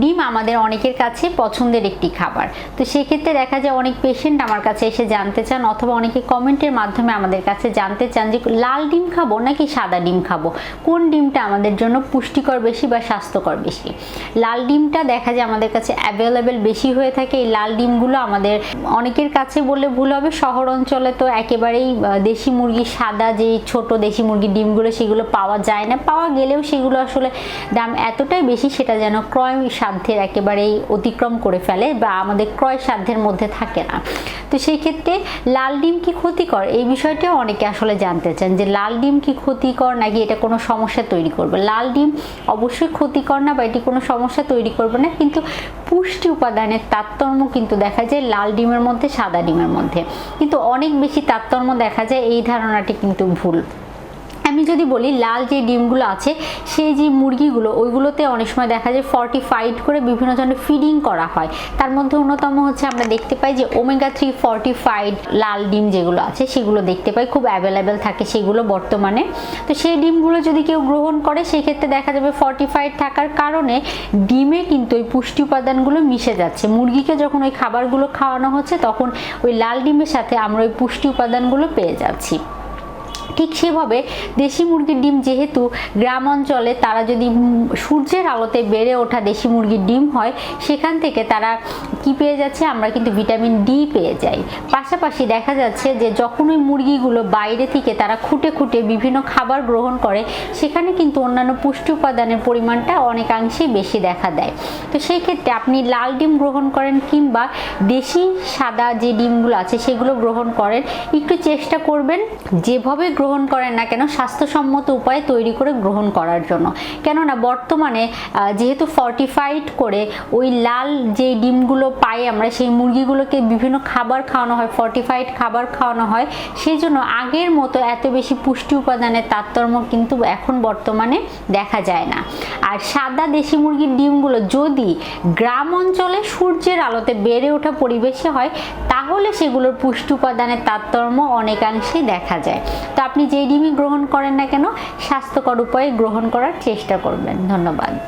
ডিম আমাদের অনেকের কাছে পছন্দের একটি খাবার। তো সেক্ষেত্রে দেখা যায় অনেক পেশেন্ট আমার কাছে এসে জানতে চান অথবা অনেকে কমেন্টের মাধ্যমে আমাদের কাছে জানতে চান যে লাল ডিম খাব নাকি সাদা ডিম খাব? কোন ডিমটা আমাদের জন্য পুষ্টিকর বেশি বা স্বাস্থ্যকর বেশি? লাল ডিমটা দেখা যায় আমাদের কাছে অ্যাভেলেবেল বেশি হয়ে থাকে। এই লাল ডিমগুলো আমাদের অনেকের কাছে বললে ভুল হবে। শহর অঞ্চলে তো একেবারেই দেশি মুরগি সাদা যে ছোট দেশি মুরগির ডিমগুলো সেগুলো পাওয়া যায় না। পাওয়া গেলেও সেগুলো আসলে দাম এতটাই বেশি সেটা যেন ক্রয় সাধ্যের একেবারেই অতিক্রম করে ফেলে বা আমাদের ক্রয় সাধ্যের মধ্যে থাকে না। তো সেই ক্ষেত্রে লাল ডিম কি ক্ষতিকর? এই বিষয়টাও অনেকে আসলে জানতে চান যে লাল ডিম কি ক্ষতিকর নাকি এটা কোনো সমস্যা তৈরি করবে? লাল ডিম অবশ্যই ক্ষতিকর না বা এটি কোনো সমস্যা তৈরি করবে না, কিন্তু পুষ্টি উপাদানের তারতম্য কিন্তু দেখা যায় লাল ডিমের মধ্যে, সাদা ডিমের মধ্যে। কিন্তু অনেক বেশি তারতম্য দেখা যায় এই ধারণাটি কিন্তু ভুল। আমি যদি বলি, লাল যে ডিমগুলো আছে, সেই যে মুরগিগুলো, ওইগুলোতে অনেক সময় দেখা যায় ফর্টিফাইড করে বিভিন্ন ধরনের ফিডিং করা হয়। তার মধ্যে অন্যতম হচ্ছে আমরা দেখতে পাই যে ওমেগা থ্রি ফর্টিফাইড লাল ডিম যেগুলো আছে, সেগুলো দেখতে পাই, খুব অ্যাভেলেবেল থাকে সেগুলো বর্তমানে। তো সেই ডিমগুলো যদি কেউ গ্রহণ করে, সেক্ষেত্রে দেখা যাবে ফর্টিফাইড থাকার কারণে ডিমে কিন্তু ওই পুষ্টি উপাদানগুলো মিশে যাচ্ছে। মুরগিকে যখন ওই খাবারগুলো খাওয়ানো হচ্ছে, তখন ওই লাল ডিমের সাথে আমরা ওই পুষ্টি উপাদানগুলো পেয়ে যাচ্ছি। ঠিক সেভাবে দেশি মুরগির ডিম যেহেতু গ্রাম অঞ্চলে তারা যদি সূর্যের আলোতে বেড়ে ওঠা দেশি মুরগির ডিম হয়, সেখান থেকে তারা কি পেয়ে যাচ্ছে? আমরা কিন্তু ভিটামিন ডি পেয়ে যাই। পাশাপাশি দেখা যাচ্ছে যে যখন ওই মুরগিগুলো বাইরে থেকে তারা খুঁটে খুঁটে বিভিন্ন খাবার গ্রহণ করে, সেখানে কিন্তু অন্যান্য পুষ্টি উপাদানের পরিমাণটা অনেকাংশেই বেশি দেখা দেয়। তো সেই ক্ষেত্রে আপনি লাল ডিম গ্রহণ করেন কিংবা দেশি সাদা যে ডিমগুলো আছে, সেগুলো গ্রহণ করেন, একটু চেষ্টা করবেন যেভাবে গ্রহণ করেন না কেন? স্বাস্থ্যসম্মত উপায়ে তৈরি করে গ্রহণ করার জন্য। কেননা, বর্তমানে যেহেতু ফর্টিফাইড করে ওই লাল যে ডিমগুলো পাই আমরা, সেই মুরগিগুলোকে বিভিন্ন খাবার খাওয়ানো হয় ফর্টিফাইড খাবার খাওয়ানো হয়, সেই জন্য আগের মতো এত বেশি পুষ্টি উপাদানের তারতম্য কিন্তু এখন বর্তমানে দেখা যায় না। আর সাদা দেশি মুরগির ডিমগুলো যদি গ্রাম অঞ্চলে সূর্যের আলোতে বেড়ে ওঠা পরিবেশে হয়, তাহলে সেগুলোর পুষ্টি উপাদানের তারতম্য অনেকাংশেই দেখা যায়। তো আপনি যেই ডিমই গ্রহণ করেন না কেন স্বাস্থ্যকর উপায়ে গ্রহণ করার চেষ্টা করবেন। ধন্যবাদ।